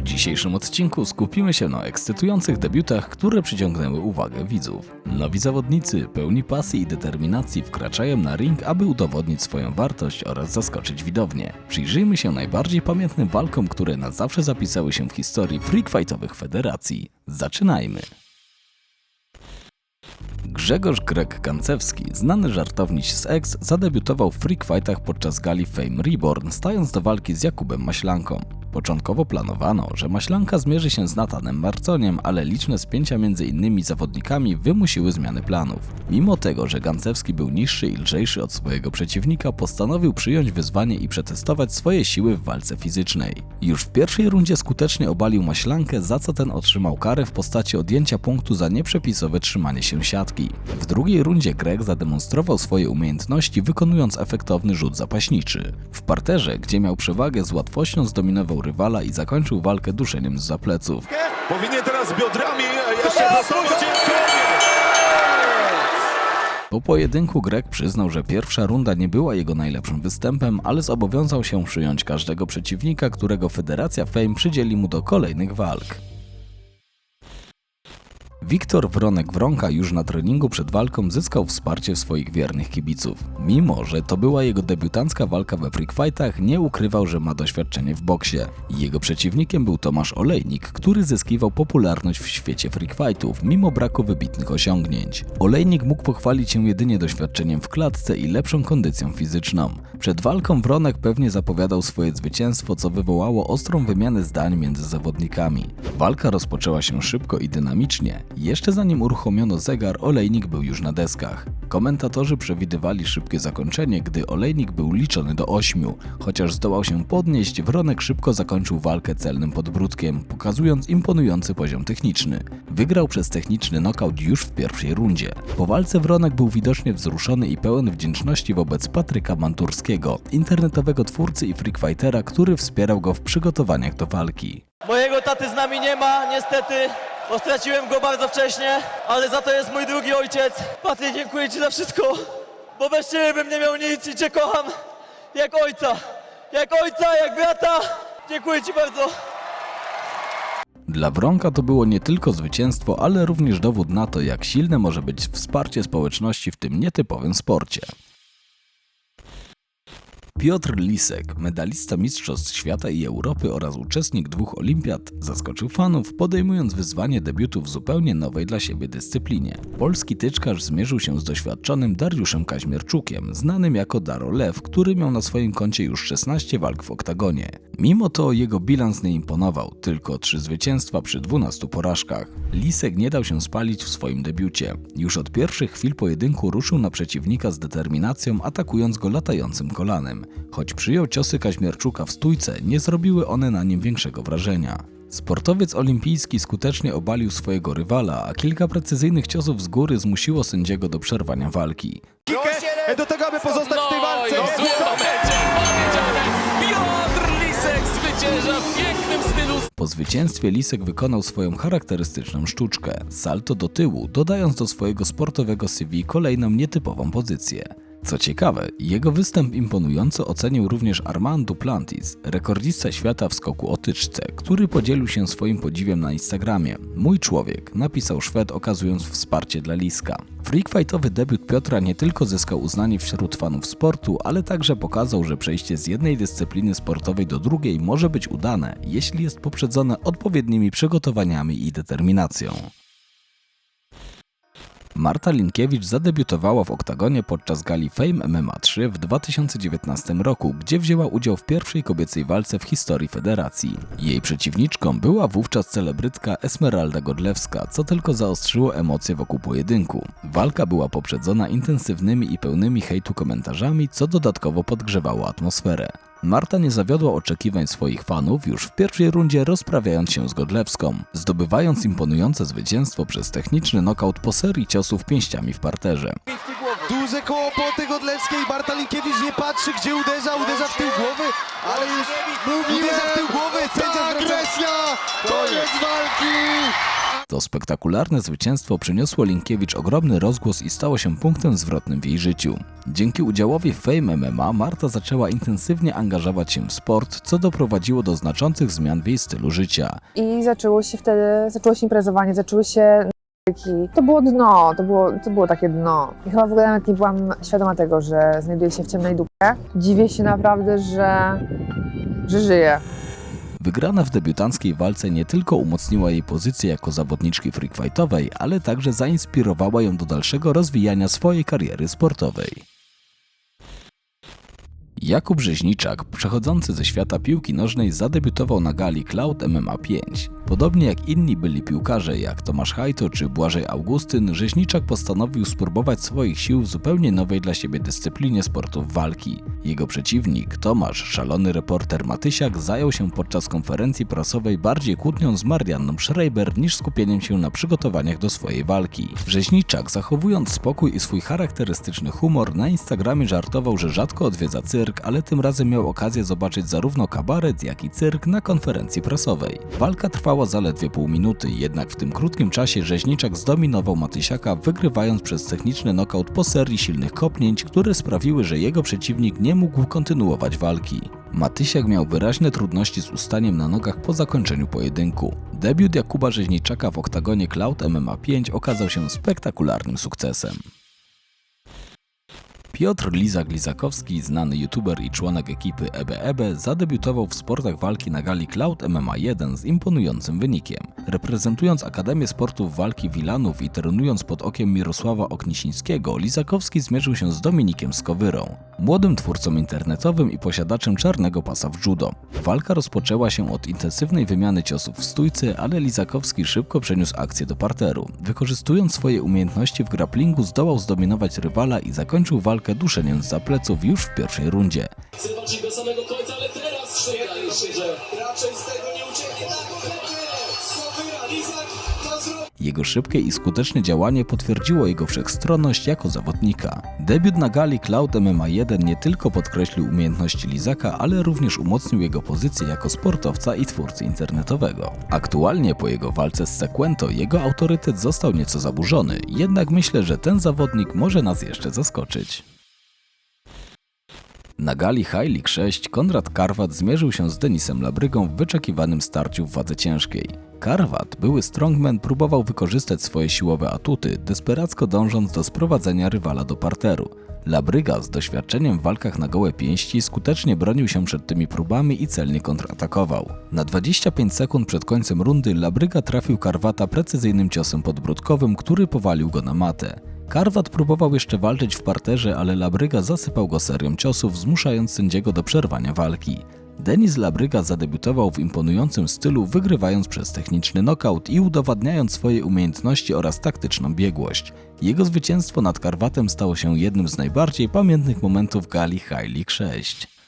W dzisiejszym odcinku skupimy się na ekscytujących debiutach, które przyciągnęły uwagę widzów. Nowi zawodnicy, pełni pasji i determinacji wkraczają na ring, aby udowodnić swoją wartość oraz zaskoczyć widownię. Przyjrzyjmy się najbardziej pamiętnym walkom, które na zawsze zapisały się w historii freakfightowych federacji. Zaczynajmy! Grzegorz Greg Kancewski, znany żartowniś z X, zadebiutował w freak fightach podczas gali Fame Reborn, stając do walki z Jakubem Maślanką. Początkowo planowano, że Maślanka zmierzy się z Natanem Marconiem, ale liczne spięcia między innymi zawodnikami wymusiły zmiany planów. Mimo tego, że Gancewski był niższy i lżejszy od swojego przeciwnika, postanowił przyjąć wyzwanie i przetestować swoje siły w walce fizycznej. Już w pierwszej rundzie skutecznie obalił Maślankę, za co ten otrzymał karę w postaci odjęcia punktu za nieprzepisowe trzymanie się siatki. W drugiej rundzie Greg zademonstrował swoje umiejętności, wykonując efektowny rzut zapaśniczy. W parterze, gdzie miał przewagę, z łatwością zdominował rywala i zakończył walkę duszeniem z pleców. Powinien teraz biodrami jeszcze pracować. Po pojedynku Greg przyznał, że pierwsza runda nie była jego najlepszym występem, ale zobowiązał się przyjąć każdego przeciwnika, którego Federacja Fame przydzieli mu do kolejnych walk. Wiktor Wronek-Wronka już na treningu przed walką zyskał wsparcie swoich wiernych kibiców. Mimo, że to była jego debiutancka walka we freak fightach, nie ukrywał, że ma doświadczenie w boksie. Jego przeciwnikiem był Tomasz Olejnik, który zyskiwał popularność w świecie freak fightów, mimo braku wybitnych osiągnięć. Olejnik mógł pochwalić się jedynie doświadczeniem w klatce i lepszą kondycją fizyczną. Przed walką Wronek pewnie zapowiadał swoje zwycięstwo, co wywołało ostrą wymianę zdań między zawodnikami. Walka rozpoczęła się szybko i dynamicznie. Jeszcze zanim uruchomiono zegar, Olejnik był już na deskach. Komentatorzy przewidywali szybkie zakończenie, gdy Olejnik był liczony do ośmiu. Chociaż zdołał się podnieść, Wronek szybko zakończył walkę celnym podbródkiem, pokazując imponujący poziom techniczny. Wygrał przez techniczny knockout już w pierwszej rundzie. Po walce Wronek był widocznie wzruszony i pełen wdzięczności wobec Patryka Manturskiego, internetowego twórcy i freakfightera, który wspierał go w przygotowaniach do walki. Mojego taty z nami nie ma, niestety, bo straciłem go bardzo wcześnie, ale za to jest mój drugi ojciec. Patryk, dziękuję Ci za wszystko, bo bez Ciebie bym nie miał nic i Cię kocham jak ojca, jak ojca, jak brata. Dziękuję Ci bardzo. Dla Wronka to było nie tylko zwycięstwo, ale również dowód na to, jak silne może być wsparcie społeczności w tym nietypowym sporcie. Piotr Lisek, medalista Mistrzostw Świata i Europy oraz uczestnik dwóch olimpiad, zaskoczył fanów, podejmując wyzwanie debiutu w zupełnie nowej dla siebie dyscyplinie. Polski tyczkarz zmierzył się z doświadczonym Dariuszem Kaźmierczukiem, znanym jako Daro Lew, który miał na swoim koncie już 16 walk w oktagonie. Mimo to jego bilans nie imponował, tylko 3 zwycięstwa przy 12 porażkach. Lisek nie dał się spalić w swoim debiucie. Już od pierwszych chwil pojedynku ruszył na przeciwnika z determinacją, atakując go latającym kolanem. Choć przyjął ciosy Kaźmierczuka w stójce, nie zrobiły one na nim większego wrażenia. Sportowiec olimpijski skutecznie obalił swojego rywala, a kilka precyzyjnych ciosów z góry zmusiło sędziego do przerwania walki. E, Do tego, aby pozostać w tej No walce. powiedziane Piotr Lisek zwycięża w pięknym stylu Po zwycięstwie Lisek wykonał swoją charakterystyczną sztuczkę salto do tyłu, dodając do swojego sportowego CV kolejną nietypową pozycję. Co ciekawe, jego występ imponująco ocenił również Armand Duplantis, rekordista świata w skoku o tyczce, który podzielił się swoim podziwiem na Instagramie. Mój człowiek, napisał Szwed okazując wsparcie dla Liska. Freakfightowy debiut Piotra nie tylko zyskał uznanie wśród fanów sportu, ale także pokazał, że przejście z jednej dyscypliny sportowej do drugiej może być udane, jeśli jest poprzedzone odpowiednimi przygotowaniami i determinacją. Marta Linkiewicz zadebiutowała w oktagonie podczas gali Fame MMA 3 w 2019 roku, gdzie wzięła udział w pierwszej kobiecej walce w historii federacji. Jej przeciwniczką była wówczas celebrytka Esmeralda Godlewska, co tylko zaostrzyło emocje wokół pojedynku. Walka była poprzedzona intensywnymi i pełnymi hejtu komentarzami, co dodatkowo podgrzewało atmosferę. Marta nie zawiodła oczekiwań swoich fanów już w pierwszej rundzie rozprawiając się z Godlewską, zdobywając imponujące zwycięstwo przez techniczny knockout po serii ciosów pięściami w parterze. Duże koło poty Godlewskiej. Barta Linkiewicz nie patrzy, gdzie uderza. Uderza w tył głowy, ale już uderza w tył głowy. Sędzia agresja! Koniec walki! To spektakularne zwycięstwo przyniosło Linkiewicz ogromny rozgłos i stało się punktem zwrotnym w jej życiu. Dzięki udziałowi w Fame MMA Marta zaczęła intensywnie angażować się w sport, co doprowadziło do znaczących zmian w jej stylu życia. I zaczęło się wtedy, zaczęło się imprezowanie, zaczęły się. To było dno, to było, to było takie dno. I chyba w ogóle nawet nie byłam świadoma tego, że znajduję się w ciemnej dupie. Dziwię się naprawdę, że, że żyję. Wygrana w debiutanckiej walce nie tylko umocniła jej pozycję jako zawodniczki freakfightowej, ale także zainspirowała ją do dalszego rozwijania swojej kariery sportowej. Jakub Rzeźniczak, przechodzący ze świata piłki nożnej, zadebiutował na gali Cloud MMA 5. Podobnie jak inni byli piłkarze, jak Tomasz Hajto czy Błażej Augustyn, Rzeźniczak postanowił spróbować swoich sił w zupełnie nowej dla siebie dyscyplinie sportów walki. Jego przeciwnik, Tomasz, szalony reporter Matysiak, zajął się podczas konferencji prasowej bardziej kłótnią z Marianną Schreiber niż skupieniem się na przygotowaniach do swojej walki. Rzeźniczak, zachowując spokój i swój charakterystyczny humor, na Instagramie żartował, że rzadko odwiedza cyrk, ale tym razem miał okazję zobaczyć zarówno kabaret, jak i cyrk na konferencji prasowej. Walka trwała zaledwie pół minuty, jednak w tym krótkim czasie Rzeźniczak zdominował Matysiaka, wygrywając przez techniczny knockout po serii silnych kopnięć, które sprawiły, że jego przeciwnik nie mógł kontynuować walki. Matysiak miał wyraźne trudności z ustaniem na nogach po zakończeniu pojedynku. Debiut Jakuba Rzeźniczaka w oktagonie Cloud MMA 5 okazał się spektakularnym sukcesem. Piotr Lizak-Lizakowski, znany youtuber i członek ekipy EBEB, zadebiutował w sportach walki na gali Cloud MMA 1 z imponującym wynikiem. Reprezentując Akademię Sportów Walki Wilanów i trenując pod okiem Mirosława Oknisińskiego, Lizakowski zmierzył się z Dominikiem Skowyrą, młodym twórcą internetowym i posiadaczem czarnego pasa w judo. Walka rozpoczęła się od intensywnej wymiany ciosów w stójce, ale Lizakowski szybko przeniósł akcję do parteru. Wykorzystując swoje umiejętności w grapplingu zdołał zdominować rywala i zakończył walkę duszeniem za pleców już w pierwszej rundzie. Walczyć do samego końca, ale teraz się, że Raczej z tego nie ucieknie na! Jego szybkie i skuteczne działanie potwierdziło jego wszechstronność jako zawodnika. Debiut na gali Cloud MMA 1 nie tylko podkreślił umiejętności Lizaka, ale również umocnił jego pozycję jako sportowca i twórcy internetowego. Aktualnie po jego walce z Sequento jego autorytet został nieco zaburzony, jednak myślę, że ten zawodnik może nas jeszcze zaskoczyć. Na gali League 6 Konrad Karwat zmierzył się z Denisem Labrygą w wyczekiwanym starciu w wadze ciężkiej. Karwat, były strongman, próbował wykorzystać swoje siłowe atuty, desperacko dążąc do sprowadzenia rywala do parteru. Labryga z doświadczeniem w walkach na gołe pięści skutecznie bronił się przed tymi próbami i celnie kontratakował. Na 25 sekund przed końcem rundy Labryga trafił Karwata precyzyjnym ciosem podbródkowym, który powalił go na matę. Karwat próbował jeszcze walczyć w parterze, ale Labryga zasypał go serią ciosów, zmuszając sędziego do przerwania walki. Denis Labryga zadebiutował w imponującym stylu, wygrywając przez techniczny knockout i udowadniając swoje umiejętności oraz taktyczną biegłość. Jego zwycięstwo nad Karwatem stało się jednym z najbardziej pamiętnych momentów gali High League 6.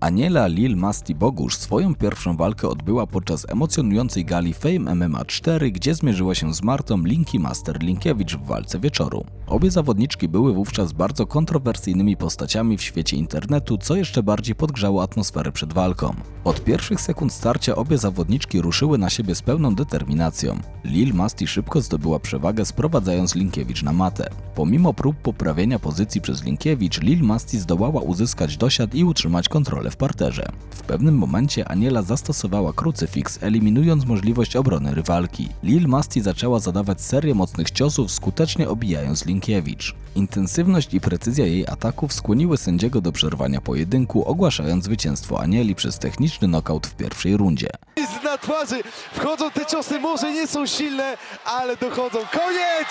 Aniela Lil Masti Bogusz swoją pierwszą walkę odbyła podczas emocjonującej gali Fame MMA 4, gdzie zmierzyła się z Martą Linki Master Linkiewicz w walce wieczoru. Obie zawodniczki były wówczas bardzo kontrowersyjnymi postaciami w świecie internetu, co jeszcze bardziej podgrzało atmosferę przed walką. Od pierwszych sekund starcia obie zawodniczki ruszyły na siebie z pełną determinacją. Lil Masti szybko zdobyła przewagę, sprowadzając Linkiewicz na matę. Pomimo prób poprawienia pozycji przez Linkiewicz, Lil Masti zdołała uzyskać dosiad i utrzymać kontrolę w parterze. W pewnym momencie Aniela zastosowała krucyfiks, eliminując możliwość obrony rywalki. Lil Masti zaczęła zadawać serię mocnych ciosów, skutecznie obijając Linkiewicz. Intensywność i precyzja jej ataków skłoniły sędziego do przerwania pojedynku, ogłaszając zwycięstwo Anieli przez techniczny knockout w pierwszej rundzie. Jest na twarzy, wchodzą te ciosy, może nie są silne, ale dochodzą. Koniec!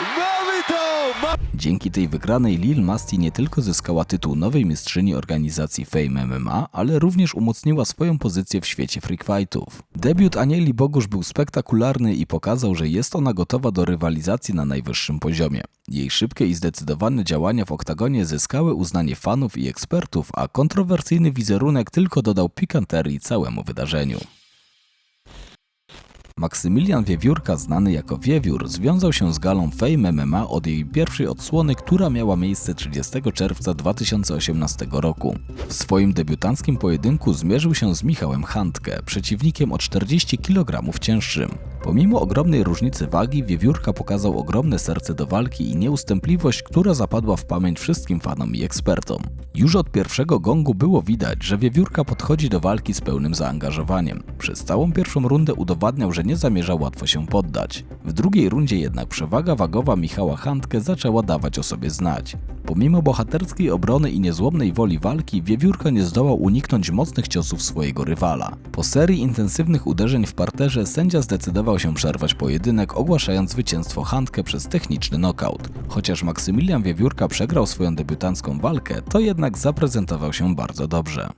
Mamy to! Ma Dzięki tej wygranej Lil Masti nie tylko zyskała tytuł nowej mistrzyni organizacji Fame MMA, ale również umocniła swoją pozycję w świecie freak fightów. Debiut Anieli Bogusz był spektakularny i pokazał, że jest ona gotowa do rywalizacji na najwyższym poziomie. Jej szybkie i zdecydowane działania w oktagonie zyskały uznanie fanów i ekspertów, a kontrowersyjny wizerunek tylko dodał pikanterii całemu wydarzeniu. Maksymilian Wiewiórka, znany jako Wiewiór, związał się z galą Fame MMA od jej pierwszej odsłony, która miała miejsce 30 czerwca 2018 roku. W swoim debiutanckim pojedynku zmierzył się z Michałem Handke, przeciwnikiem o 40 kg cięższym. Pomimo ogromnej różnicy wagi, Wiewiórka pokazał ogromne serce do walki i nieustępliwość, która zapadła w pamięć wszystkim fanom i ekspertom. Już od pierwszego gongu było widać, że Wiewiórka podchodzi do walki z pełnym zaangażowaniem. Przez całą pierwszą rundę udowadniał, że nie zamierza łatwo się poddać. W drugiej rundzie jednak przewaga wagowa Michała Handke zaczęła dawać o sobie znać. Pomimo bohaterskiej obrony i niezłomnej woli walki, Wiewiórka nie zdołał uniknąć mocnych ciosów swojego rywala. Po serii intensywnych uderzeń w parterze sędzia zdecydował się przerwać pojedynek, ogłaszając zwycięstwo Handke przez techniczny knockout. Chociaż Maksymilian Wiewiórka przegrał swoją debiutancką walkę, to jednak zaprezentował się bardzo dobrze.